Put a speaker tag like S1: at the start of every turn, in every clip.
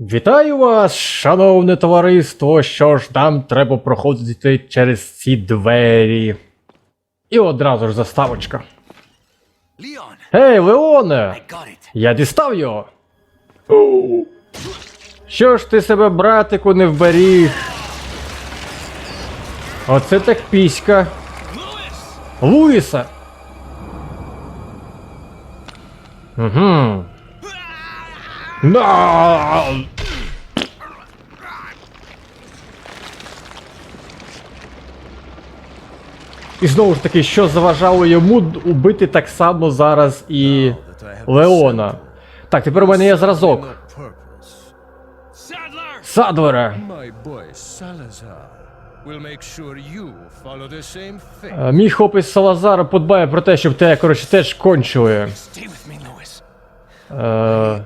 S1: Вітаю вас, шановне товариство. Що ж, нам треба проходити через ці двері. І одразу ж заставочка.
S2: Leon,
S1: Гей, Леоне! Я дістав його. Що ж ти себе, братику, не вберіг? Оце так піська. Луїса. Угу. На! І знову ж таки, що заважало йому убити так само зараз і Леона. Так, тепер у мене є зразок.
S3: Fate.
S1: Е, Мій хлопець Салазар подбає про те, щоб тебе, коротше, теж кончили. Е.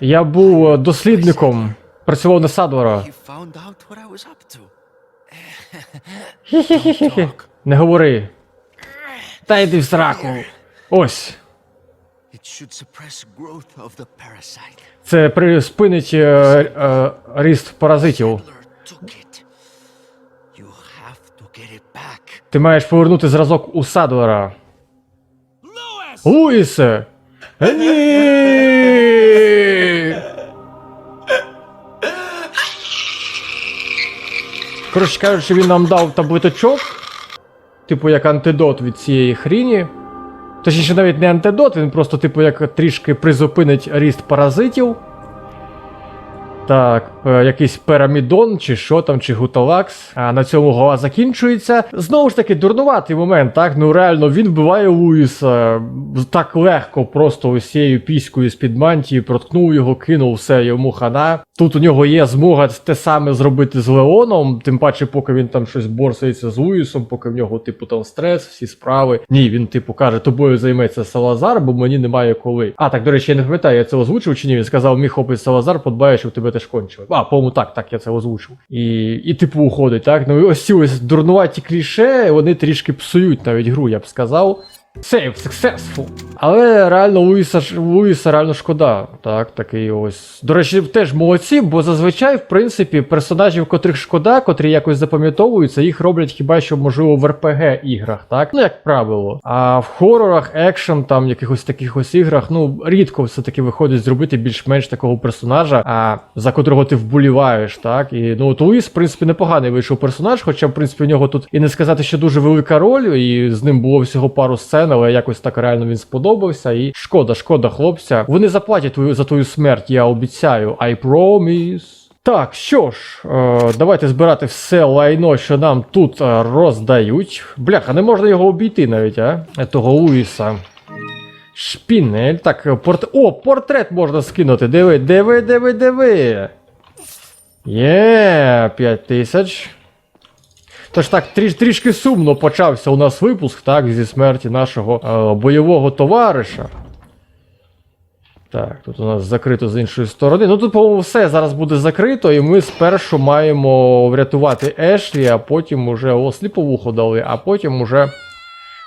S1: я був е, дослідником, працював на. Хі-хі-хі-хі. Не говори. Та йди в сраку. Ось. Це приспинить е, е, ріст паразитів. Ти маєш повернути зразок у Садвера. Луїсе! Е, Ні! Коротше кажучи, він нам дав таблеточок, типу як антидот від цієї хріні. Точніше, навіть не антидот, він просто, типу, як трішки призупинить ріст паразитів. Так, якийсь пирамідон, чи що там, чи гуталакс. А на цьому голова закінчується. Знову ж таки, дурнуватий момент, так? Ну реально, він вбиває Луїса так легко, просто ось цією піською з-під мантії, проткнув його, кинув все йому хана. Тут у нього є змога те саме зробити з Леоном, тим паче, поки він там щось борсається з Луїсом, поки в нього, типу, там стрес, всі справи. Ні, він, типу, каже, тобою займеться Салазар, бо мені немає коли. А, так, до речі, я не пам'ятаю, я це озвучив чи ні. Він сказав, мій хлопець Салазар подбає, щоб тебе теж кончили. А, по-моєму, так, так, я це озвучив. І, і типу, уходить, так? Ну і ось ці ось дурнуваті кліше, вони трішки псують навіть гру, я б сказав. Save successful. Але реально Луїса, Луїса реально шкода. Так, такий ось. До речі, теж молодці, бо зазвичай, в принципі, персонажів, котрих шкода, котрі якось запам'ятовуються, їх роблять хіба що, можливо, в РПГ іграх, так? Ну, як правило. А в хорорах, екшен, там, якихось таких ось іграх, ну, рідко все-таки виходить зробити більш-менш такого персонажа, а за котрого ти вболіваєш, так? І ну, от Луїс, в принципі, непоганий вийшов персонаж, хоча, в принципі, у нього тут і не сказати, що дуже велика роль, і з ним було всього пару сцен, але якось так реально він сподобався. І шкода, шкода, хлопця. Вони заплатять твою за твою смерть, я обіцяю. I promise. Так, що ж, е, давайте збирати все лайно, що нам тут е, роздають. Бляха, не можна його обійти навіть, а? Того Луїса. Шпінель. Так, е, порт... О, портрет можна скинути. Диви, диви, диви, диви. Є, 5 тисяч. Тож так, тріш, трішки сумно почався у нас випуск, так, зі смерті нашого е, бойового товариша. Так, тут у нас закрито з іншої сторони. Ну тут, по-моєму, все зараз буде закрито, і ми спершу маємо врятувати Ешлі, а потім уже о, сліповуху дали, а потім уже.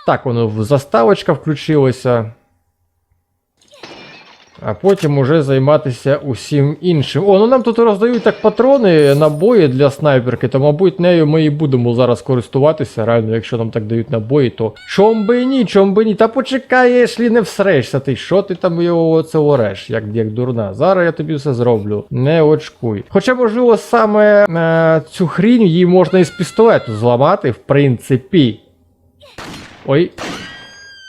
S1: Так, воно заставочка включилася. А потім уже займатися усім іншим. О, ну нам тут роздають так патрони, набої для снайперки, то, мабуть, нею ми і будемо зараз користуватися. Реально, якщо нам так дають набої, то чом би ні, чом би ні. Та почекай, якщо не всрешся ти. Що ти там його це ореш, як, як дурна. Зараз я тобі все зроблю. Не очкуй. Хоча, можливо, саме е, цю хрінь її можна із пістолету зламати, в принципі. Ой.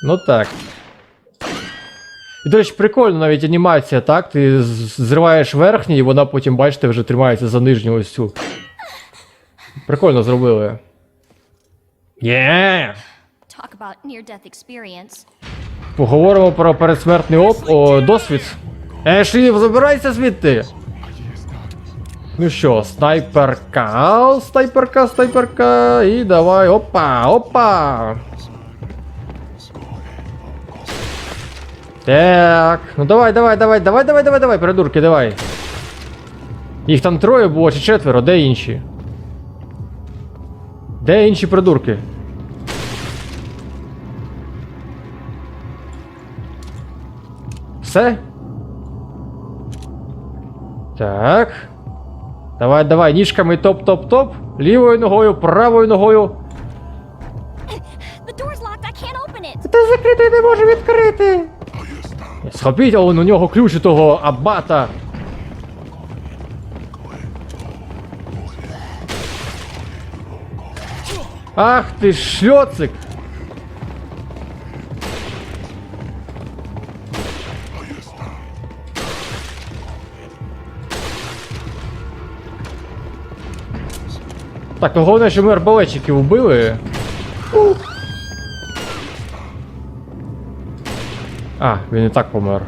S1: Ну так. І, до речі, прикольно навіть анімація, так? Ти зриваєш верхній, і вона потім, бачите, вже тримається за нижню ось цю. Прикольно зробили. Є!
S4: Talk about near death experience.
S1: Поговоримо про передсмертний оп... О, досвід. Ешлі, забирайся звідти! Ну що, снайперка, снайперка, снайперка, і давай, опа, опа! Так, ну давай, давай, давай, давай, давай, давай, давай, придурки, давай. Їх там троє було чи четверо, де інші? Де інші придурки? Все? Так. Давай, давай, ніжками топ-топ-топ. Лівою ногою, правою ногою. Та закрити не може відкрити. Схопіть, он у нього ключ у того абата. Ах ти шльоцик! Так, ну головне, що ми арбалетчиків вбили. А, він і так помер.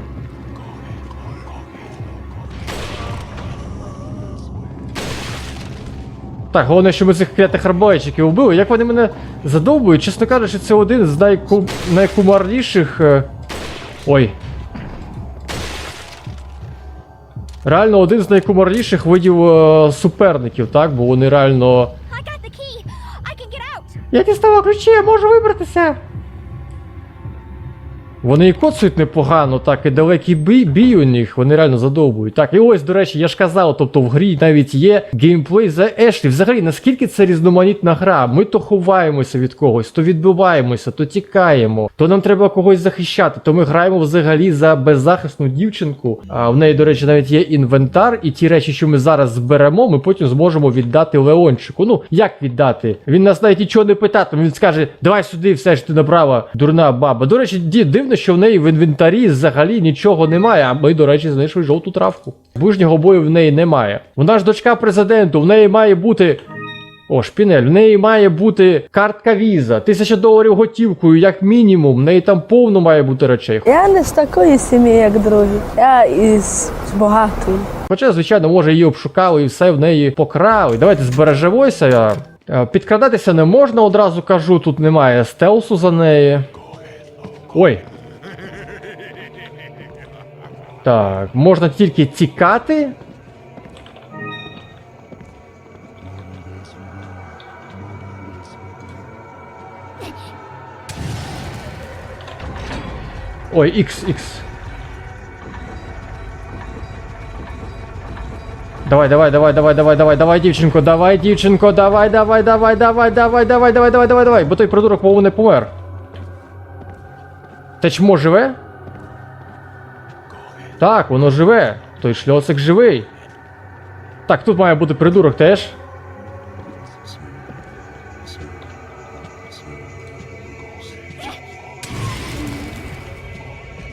S1: Так, головне, що ми цих клятих арбалетчиків вбили. Як вони мене задовбують, чесно кажучи, це один з найку... найкумарніших. е, Ой. Реально один з найкумарніших видів е, суперників, так? Бо вони реально. Я дістала ключі, я можу вибратися. Вони і коцають непогано, так, і далекий бій, бій у них, вони реально задовбують. Так, і ось, до речі, я ж казав, тобто в грі навіть є геймплей за Ешлі. Взагалі, наскільки це різноманітна гра? Ми то ховаємося від когось, то відбиваємося, то тікаємо, то нам треба когось захищати, то ми граємо взагалі за беззахисну дівчинку. А в неї, до речі, навіть є інвентар, і ті речі, що ми зараз зберемо, ми потім зможемо віддати Леончику. Ну, як віддати? Він нас навіть нічого не питатиме, він скаже: давай сюди, все ж ти направо, дурна баба. До речі, ді- дивно, що в неї в інвентарі взагалі нічого немає. А ми, до речі, знайшли жовту травку. Ближнього бою в неї немає. Вона ж дочка президенту, в неї має бути. О, шпінель, в неї має бути картка віза, тисяча доларів готівкою, як мінімум. В неї там повно має бути речей.
S5: Я не з такої сім'ї, як другі. Я із багатої.
S1: Хоча, звичайно, може її обшукали і все в неї покрали. Давайте збережемося. Е, Підкрадатися не можна, одразу кажу, тут немає стелсу за неї. Ой. Так, можна тільки тікати. Ой, X, X. Давай, давай, давай, давай, давай, давай, давай, дівчинко, давай, дівчинко, давай, давай, давай, давай, давай, давай, давай, давай, давай, давай, бо той придурок, мову не помер. Те чмо живе? Так, воно живе. Той шльоцик живий. Так, тут має бути придурок теж.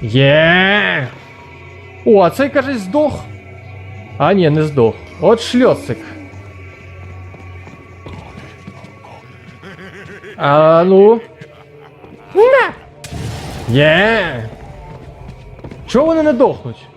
S1: Є. О, а цей, каже, здох. А, ні, не здох. От шльоцик. А ну. Є! Чого вони не дохнуть?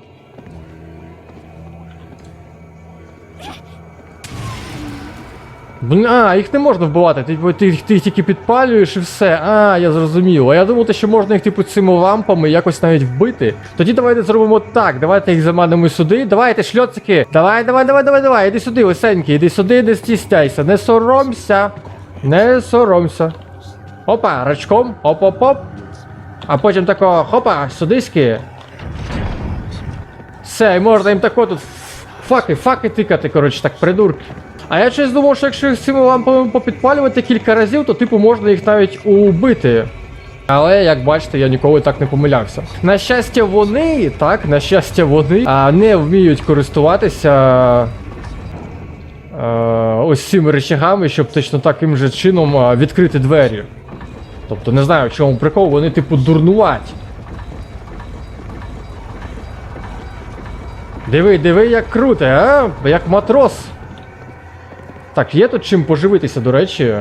S1: А, їх не можна вбивати, ти, ти, ти їх тільки підпалюєш і все. А, я зрозумів. А я думав, що можна їх типу цими лампами якось навіть вбити. Тоді давайте зробимо так. Давайте їх заманимо сюди. Давайте, шльоцики. Давай, давай, давай, давай, давай. Іди сюди, лисенький, іди сюди, не стісняйся. Не соромся. Не соромся. Опа, рачком, оп-оп-оп. А потім тако, хопа, сюдиськи. Все, і можна їм тако тут факи, факи тикати, коротше, так, придурки. А я щось думав, що якщо цими лампами попідпалювати кілька разів, то типу можна їх навіть убити. Але як бачите, я ніколи так не помилявся. На щастя, вони, так, на щастя, вони а, не вміють користуватися е, ось цими речагами, щоб точно таким же чином а, відкрити двері. Тобто не знаю, в чому прикол, вони типу дурнуваті. Диви, диви, як круте, а? Як матрос. Так, є тут чим поживитися, до речі.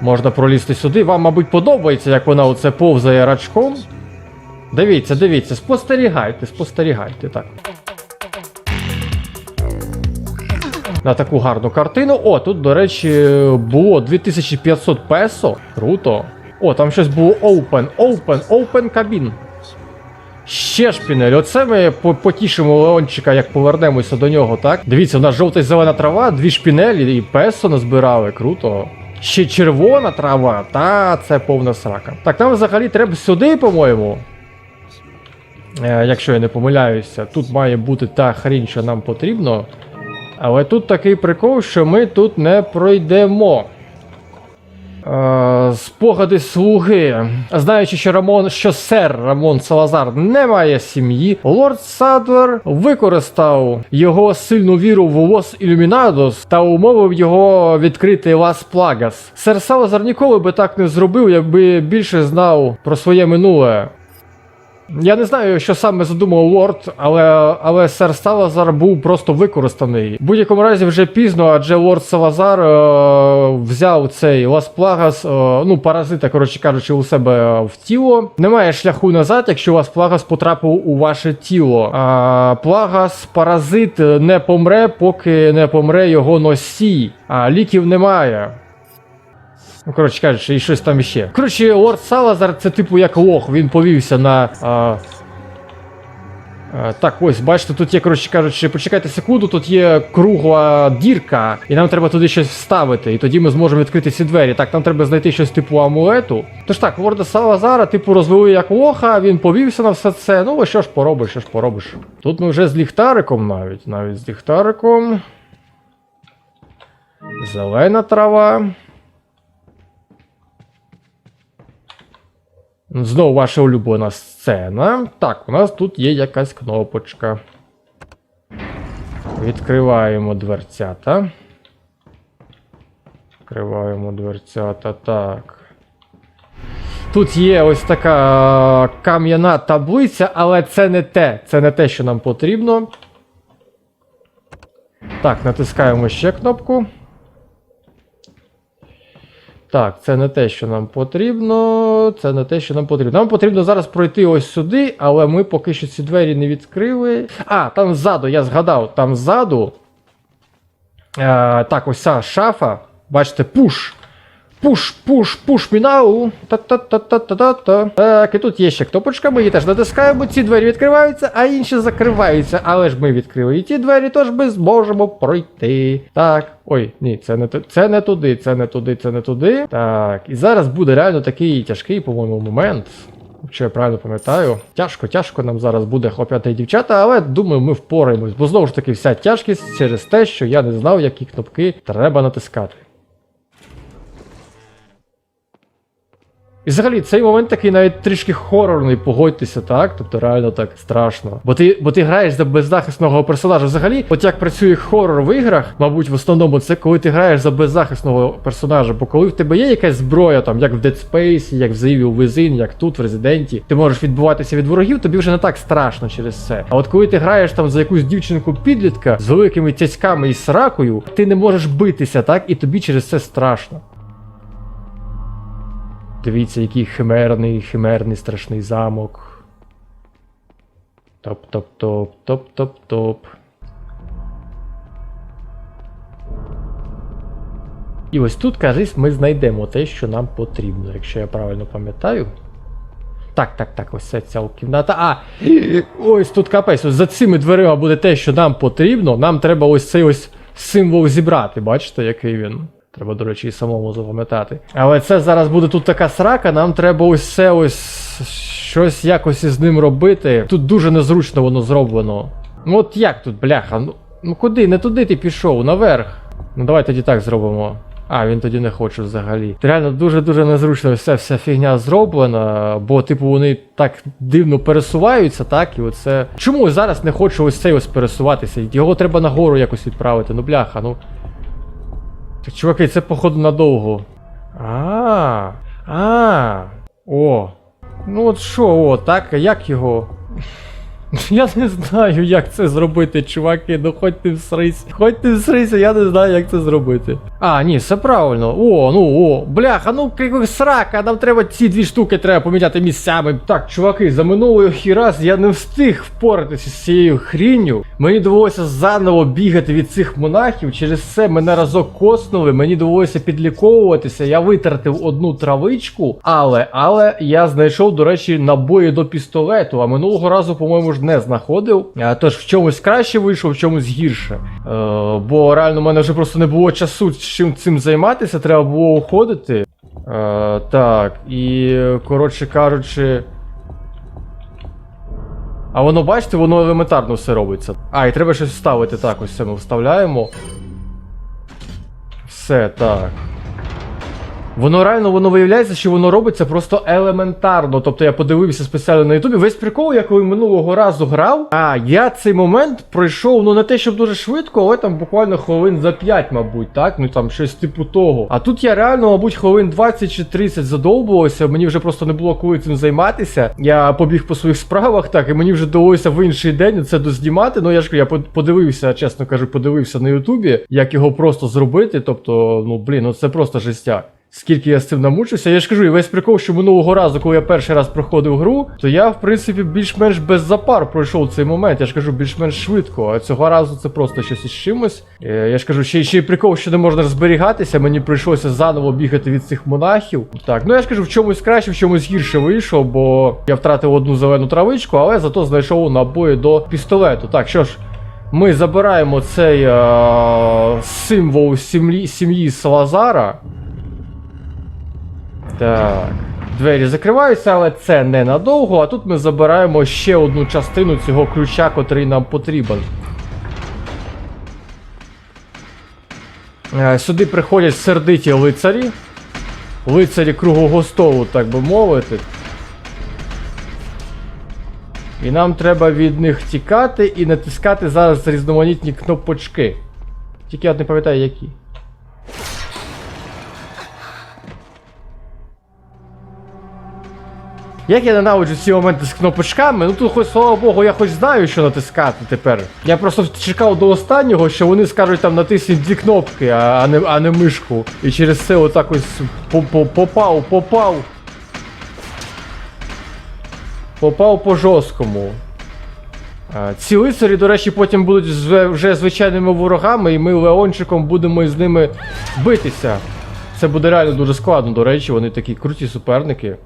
S1: Можна пролізти сюди. Вам, мабуть, подобається, як вона оце повзає рачком. Дивіться, дивіться, спостерігайте, спостерігайте, так. На таку гарну картину. О, тут, до речі, було 2500 песо. Круто. О, там щось було open, open, open кабін. Ще шпінель. Оце ми потішимо Леончика, як повернемося до нього, так? Дивіться, у нас жовта і зелена трава, дві шпінелі і песо назбирали. Круто. Ще червона трава, та це повна срака. Так, нам взагалі треба сюди, по-моєму. Е, якщо я не помиляюся, тут має бути та хрінь, що нам потрібно. Але тут такий прикол, що ми тут не пройдемо. Е, спогади слуги. Знаючи, що Рамон, що сер Рамон Салазар не має сім'ї, лорд Садвер використав його сильну віру в Лос Ілюмінадос та умовив його відкрити Лас Плагас. Сер Салазар ніколи би так не зробив, якби більше знав про своє минуле. Я не знаю, що саме задумав Лорд, але, але сер Салазар був просто використаний. В будь-якому разі вже пізно, адже лорд Салазар е, взяв цей Лас Плагас, е, ну, паразита, коротше кажучи, у себе в тіло. Немає шляху назад, якщо Лас Плагас потрапив у ваше тіло. А Плагас, паразит не помре, поки не помре його носій. А ліків немає. Ну, коротше кажучи, і щось там іще. Коротше, лорд Салазар це типу як лох, він повівся на. А... Так, ось, бачите, тут є, коротше кажучи, почекайте секунду, тут є кругла дірка, і нам треба туди щось вставити, і тоді ми зможемо відкрити ці двері. Так, нам треба знайти щось типу амулету. Тож так, лорда Салазара, типу, розвели як лоха, він повівся на все це. Ну, що ж поробиш, що ж поробиш. Тут ми вже з ліхтариком навіть, навіть з ліхтариком. Зелена трава. Знову ваша улюблена сцена. Так, у нас тут є якась кнопочка. Відкриваємо дверцята. Відкриваємо дверцята. Так. Тут є ось така кам'яна таблиця, але це не те. Це не те, що нам потрібно. Так, натискаємо ще кнопку. Так, це не те, що нам потрібно. Це не те, що нам потрібно. Нам потрібно зараз пройти ось сюди, але ми поки що ці двері не відкрили. А, там ззаду, я згадав, там ззаду. Е, так, ось ця шафа. Бачите, пуш. Пуш, пуш, пуш мінау. Та-та-та-та-та-та. Так, і тут є ще кнопочка, ми її теж натискаємо, ці двері відкриваються, а інші закриваються. Але ж ми відкрили і ті двері, тож ми зможемо пройти. Так. Ой, ні, це не, це не туди, це не туди, це не туди. Так, і зараз буде реально такий тяжкий, по-моєму, момент. Якщо я правильно пам'ятаю, тяжко, тяжко нам зараз буде хлоп'яти дівчата, але думаю, ми впораємось. Бо знову ж таки, вся тяжкість через те, що я не знав, які кнопки треба натискати. І взагалі цей момент такий навіть трішки хорорний, погодьтеся, так? Тобто реально так страшно. Бо ти, бо ти граєш за беззахисного персонажа. Взагалі, от як працює хорор в іграх, мабуть, в основному це коли ти граєш за беззахисного персонажа. Бо коли в тебе є якась зброя, там, як в Dead Space, як в The Evil Within, як тут, в Резиденті, ти можеш відбуватися від ворогів, тобі вже не так страшно через це. А от коли ти граєш там за якусь дівчинку підлітка з великими тяськами і сракою, ти не можеш битися, так, і тобі через це страшно. Дивіться, який химерний, химерний страшний замок. Топ-топ-топ, топ-топ-топ. І ось тут, кажись, ми знайдемо те, що нам потрібно, якщо я правильно пам'ятаю. Так, так, так, ось ця кімната. А! Ось тут капець. Ось за цими дверима буде те, що нам потрібно. Нам треба ось цей ось символ зібрати. Бачите, який він? Треба, до речі, і самому запам'ятати. Але це зараз буде тут така срака, нам треба ось це ось щось якось із ним робити. Тут дуже незручно воно зроблено. Ну от як тут, бляха? Ну, ну куди? Не туди ти пішов, наверх. Ну давай тоді так зробимо. А, він тоді не хоче взагалі. Реально дуже-дуже незручно ця вся фігня зроблена, бо, типу, вони так дивно пересуваються, так? І оце. Чому зараз не хочу ось цей ось пересуватися? Його треба нагору якось відправити. Ну бляха, ну. Так, чуваки, це походу надовго. А. А. О. Ну от що, о, так, як його? Я не знаю, як це зробити, чуваки. Ну хоч ти всрись. Хоч ти всрися, я не знаю, як це зробити. А, ні, все правильно. О, ну о, бляха, ну срака, нам треба ці дві штуки треба поміняти місцями. Так, чуваки, за минулий раз я не встиг впоратися з цією хрінню. Мені довелося заново бігати від цих монахів. Через це мене разок коснули, мені довелося підліковуватися. Я витратив одну травичку, але, але я знайшов, до речі, набої до пістолету. А минулого разу, по-моєму, ж не знаходив. Тож в чомусь краще вийшов, в чомусь гірше. Е, бо реально в мене вже просто не було часу чим цим займатися, треба було уходити. Е, так, і коротше кажучи. А воно, бачите, воно елементарно все робиться. А, і треба щось вставити. Так, ось це ми вставляємо. Все, так. Воно реально воно виявляється, що воно робиться просто елементарно. Тобто я подивився спеціально на Ютубі. Весь прикол, я коли минулого разу грав, а я цей момент пройшов, ну не те, щоб дуже швидко, але там буквально хвилин за 5, мабуть, так? Ну там щось типу того. А тут я реально, мабуть, хвилин 20 чи 30 задовбувався. Мені вже просто не було коли цим займатися. Я побіг по своїх справах, так, і мені вже довелося в інший день це дознімати. Ну я ж я подивився, чесно кажу, подивився на Ютубі, як його просто зробити. Тобто, ну блін, ну це просто жестяк. Скільки я з цим намучився, я ж кажу, і весь прикол, що минулого разу, коли я перший раз проходив гру, то я, в принципі, більш-менш без запар пройшов цей момент. Я ж кажу, більш-менш швидко. А цього разу це просто щось із чимось. Е, Я ж кажу, ще, ще й прикол, що не можна зберігатися. Мені прийшлося заново бігати від цих монахів. Так, ну я ж кажу, в чомусь краще, в чомусь гірше вийшов, бо я втратив одну зелену травичку, але зато знайшов набої до пістолету. Так, що ж. Ми забираємо цей е- символ сім'ї, сім'ї Салазара. Так. Двері закриваються, але це ненадовго. А тут ми забираємо ще одну частину цього ключа, котрий нам потрібен. Е, Сюди приходять сердиті лицарі. Лицарі круглого столу, так би мовити. І нам треба від них тікати і натискати зараз різноманітні кнопочки. Тільки я не пам'ятаю які. Як я ненавиджу ці моменти з кнопочками, ну тут хоч слава Богу, я хоч знаю, що натискати тепер. Я просто чекав до останнього, що вони скажуть там натисніть дві кнопки, а, не, а не мишку. І через це отак ось по- по- попав, попав. Попав по жорсткому. Ці лицарі, до речі, потім будуть вже звичайними ворогами, і ми Леончиком будемо з ними битися. Це буде реально дуже складно, до речі, вони такі круті суперники.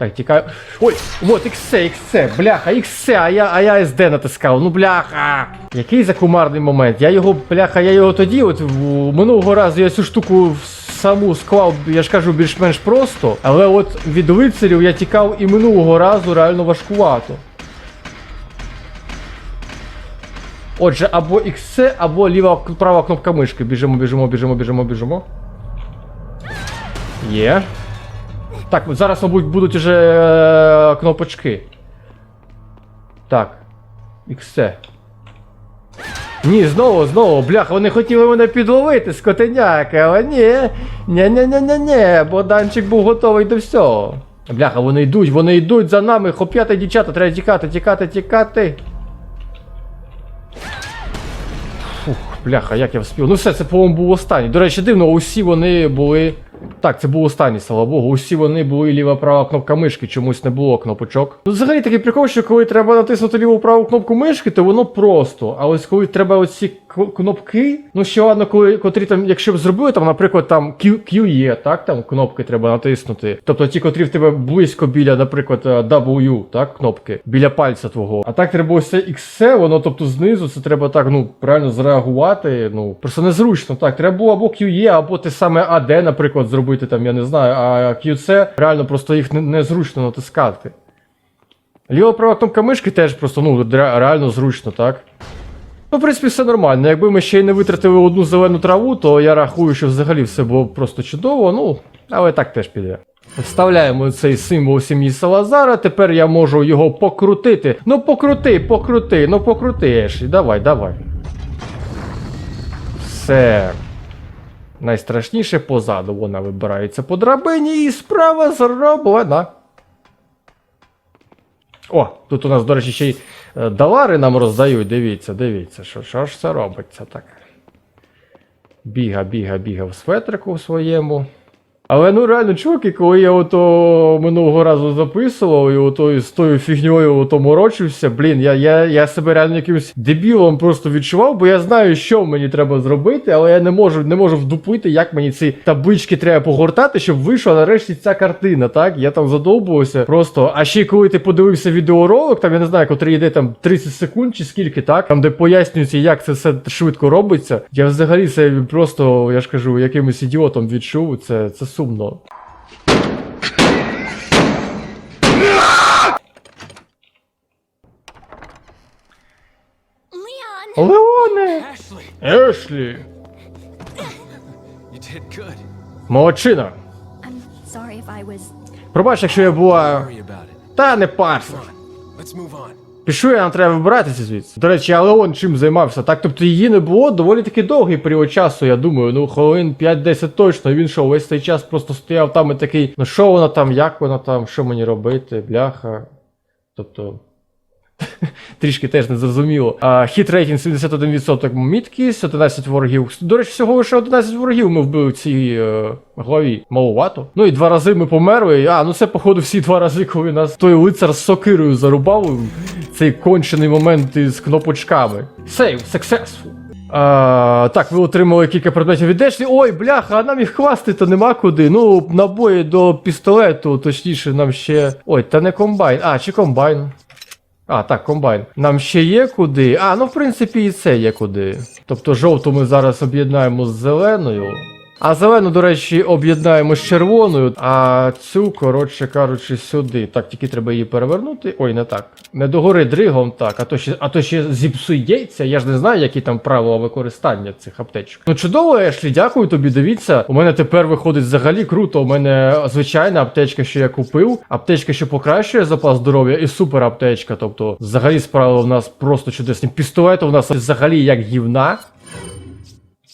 S1: Так, тікаю. Ой, вот, XC, XC, бляха, XC, а я, а я SD натискав. Ну бляха. Який закумарний момент. Я його, бляха, я його тоді, от минулого разу я цю штуку саму склав, я ж кажу, більш-менш просто. Але от від лицарів я тікав і минулого разу реально важкувато. Отже, або XC, або ліва права кнопка мишки. Біжимо, біжимо, біжимо, біжимо, біжимо. Є. Так, зараз, мабуть, будуть уже е, кнопочки. Так. XC. Ні, знову, знову, бляха, вони хотіли мене підловити, скотеняки, але ні. Ні-ні-ні-ні-ні, Богданчик був готовий до всього. Бляха, вони йдуть, вони йдуть за нами, хоп'яти дівчата, треба тікати, тікати, тікати. Фух, бляха, як я вспів. Ну все, це, по-моєму, був останній. До речі, дивно, усі вони були. Так, це був останній, слава Богу. Усі вони були ліва права кнопка мишки, чомусь не було кнопочок. Ну, взагалі такий прикол, що коли треба натиснути ліву праву кнопку мишки, то воно просто. А ось коли треба оці кнопки, ну ще ладно, коли котрі там, якщо б зробили, там, наприклад, там QE, так, там кнопки треба натиснути. Тобто ті, котрі в тебе близько біля, наприклад, е, W, так, кнопки, біля пальця твого. А так треба ось це XC, воно, тобто знизу, це треба так, ну, правильно зреагувати. Ну, просто незручно. Так, треба було або QE, або те саме AD, наприклад, зробити там, я не знаю, а QC, реально просто їх незручно натискати. Ліва права кнопка мишки теж просто, ну, реально зручно, так? Ну, в принципі, все нормально. Якби ми ще й не витратили одну зелену траву, то я рахую, що взагалі все було просто чудово, ну, але так теж піде. Вставляємо цей символ сім'ї Салазара, тепер я можу його покрутити. Ну покрути, покрути, ну покрути, Ешлі, давай, давай. Все. Найстрашніше позаду вона вибирається по драбині і справа зроблена. О, тут у нас, до речі, ще й долари нам роздають. Дивіться, дивіться, що, що ж це робиться так. Біга, біга, біга в светрику своєму. Але ну реально, чуваки, коли я ото минулого разу записував і ото з тою фігньою ото морочився, блін, я, я, я себе реально якимось дебілом просто відчував, бо я знаю, що мені треба зробити, але я не можу, не можу вдупити, як мені ці таблички треба погортати, щоб вийшла нарешті ця картина, так? Я там задовбувався просто. А ще коли ти подивився відеоролик, там я не знаю, котрий йде там 30 секунд чи скільки, так? Там, де пояснюється, як це все швидко робиться. Я взагалі це просто, я ж кажу, якимось ідіотом відчув. Це, це сумно. Леоне! Ешлі! Молодчина! Пробач, якщо я була. Та не парся. Пішу, нам треба вибиратися звідси. До речі, а Леон чим займався? Так, тобто її не було доволі таки довгий період часу, я думаю, ну хвилин 5-10 точно. Він що, весь цей час просто стояв там і такий, ну що вона там, як вона там, що мені робити, бляха. Тобто. Трішки теж не зрозуміло. Хіт рейтинг 71% міткість, 11 ворогів. До речі, всього лише 11 ворогів ми вбили в цій е, главі. Маловато. Ну і два рази ми померли. А, ну це, походу, всі два рази, коли нас той лицар з сокирою зарубав. Цей кончений момент із кнопочками. Save, successful. А, так, ви отримали кілька предметів від Ешлі. Ой, бляха, а нам їх класти то нема куди. Ну, набої до пістолету, точніше, нам ще. Ой, та не комбайн. А, чи комбайн. А, так, комбайн. Нам ще є куди. А, ну в принципі і це є куди. Тобто жовту ми зараз об'єднаємо з зеленою. А зелену, до речі, об'єднаємо з червоною, а цю, коротше кажучи, сюди. Так, тільки треба її перевернути. Ой, не так. Не догори дригом, так, а то ще, а то ще зіпсується. Я ж не знаю, які там правила використання цих аптечок. Ну чудово, Ешлі, дякую тобі. Дивіться. У мене тепер виходить взагалі круто. У мене звичайна аптечка, що я купив, аптечка, що покращує запас здоров'я, і супер аптечка. Тобто, взагалі справи в нас просто чудесні. Пістолети у нас взагалі як гівна.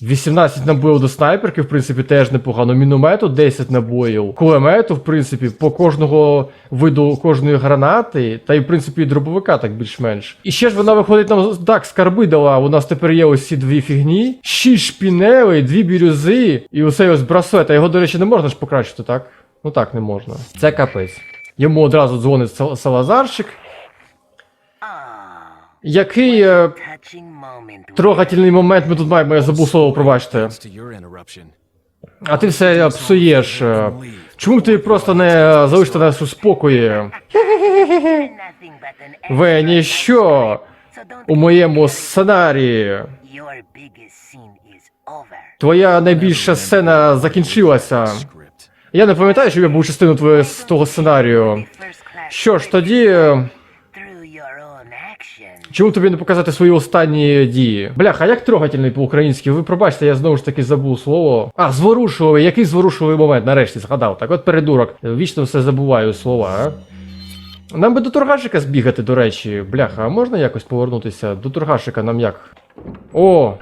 S1: 18 набоїв до снайперки, в принципі, теж непогано. Міномету 10 набоїв. Кулемету, в принципі, по кожного виду кожної гранати, та й в принципі і дробовика так більш-менш. І ще ж вона виходить нам так, скарби дала. У нас тепер є ось ці дві фігні, 6 шпінелей, дві бірюзи, і оцей ось браслет. А його, до речі, не можна ж покращити, так? Ну так, не можна. Це капець. Йому одразу дзвонить Сал- Салазарчик. Який е, трогательний момент ми тут маємо, я забув слово, пробачте. А ти все псуєш. е. Чому ти просто не залишите нас у спокої? Ви ніщо у моєму сценарії. Твоя найбільша сцена закінчилася. Я не пам'ятаю, що я був частиною того сценарію. Що ж, тоді. Чому тобі не показати свої останні дії? Бляха, як трогательний по-українськи? Ви пробачте, я знову ж таки забув слово. А, зворушливий, який зворушливий момент, нарешті згадав. Так от передурок. Вічно все забуваю слова, а? Нам би до торгашика збігати, до речі. Бляха, а можна якось повернутися? До торгашика нам як? О!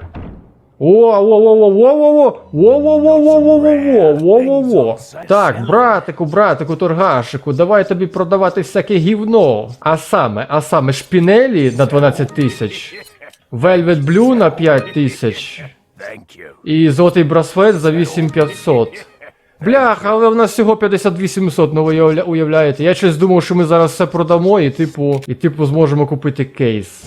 S1: О, о, о, о, о, о, о, о, о, о, о, о, о, о, о, о. Так, братику, братику, торгашику, давай тобі продавати всяке гівно. А саме, а саме шпінелі на 12 тисяч, Velvet Blue на 5 тисяч і золотий браслет за 8500. Бляха, але в нас всього 52700, ну ви уявля- уявляєте. Я щось думав, що ми зараз все продамо і типу, і типу зможемо купити кейс.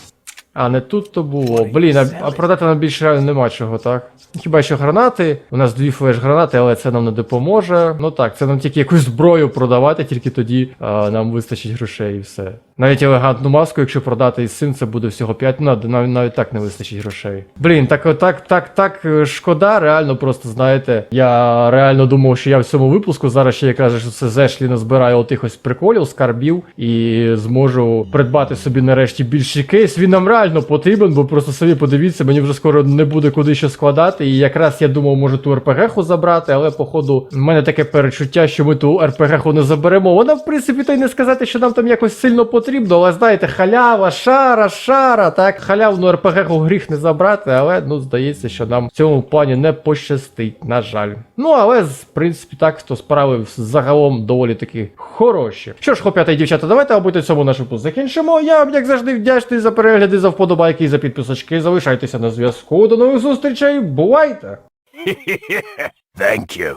S1: А не тут то було. Блін, а, а продати нам більше реально нема чого, так? Хіба що гранати? У нас дві флеш-гранати, але це нам не допоможе. Ну так, це нам тільки якусь зброю продавати, тільки тоді а, нам вистачить грошей і все. Навіть елегантну маску, якщо продати із цим, це буде всього 5, ну навіть, навіть так не вистачить грошей. Блін, так, так, так, так, е, шкода, реально просто знаєте. Я реально думав, що я в цьому випуску зараз ще якраз що це Зешлі назбираю отих ось приколів, скарбів і зможу придбати собі нарешті більший кейс. Він нам реально потрібен, бо просто самі подивіться, мені вже скоро не буде куди що складати. І якраз я думав, може ту РПГ-ху забрати, але походу в мене таке перечуття, що ми ту РПГ-ху не заберемо. Вона, в принципі, та й не сказати, що нам там якось сильно потрібно, але знаєте, халява, шара, шара, так, халявну РПГ-ху гріх не забрати, але ну здається, що нам в цьому плані не пощастить, на жаль. Ну, але в принципі так, то справи загалом доволі таки хороші. Що ж, хлоп'ята і дівчата, давайте мабуть цьому наш випуск закінчимо. Я вам, як завжди, вдячний за перегляди, за вподобайки і за підписочки. Залишайтеся на зв'язку. До нових зустрічей. Бувайте!
S2: Thank you.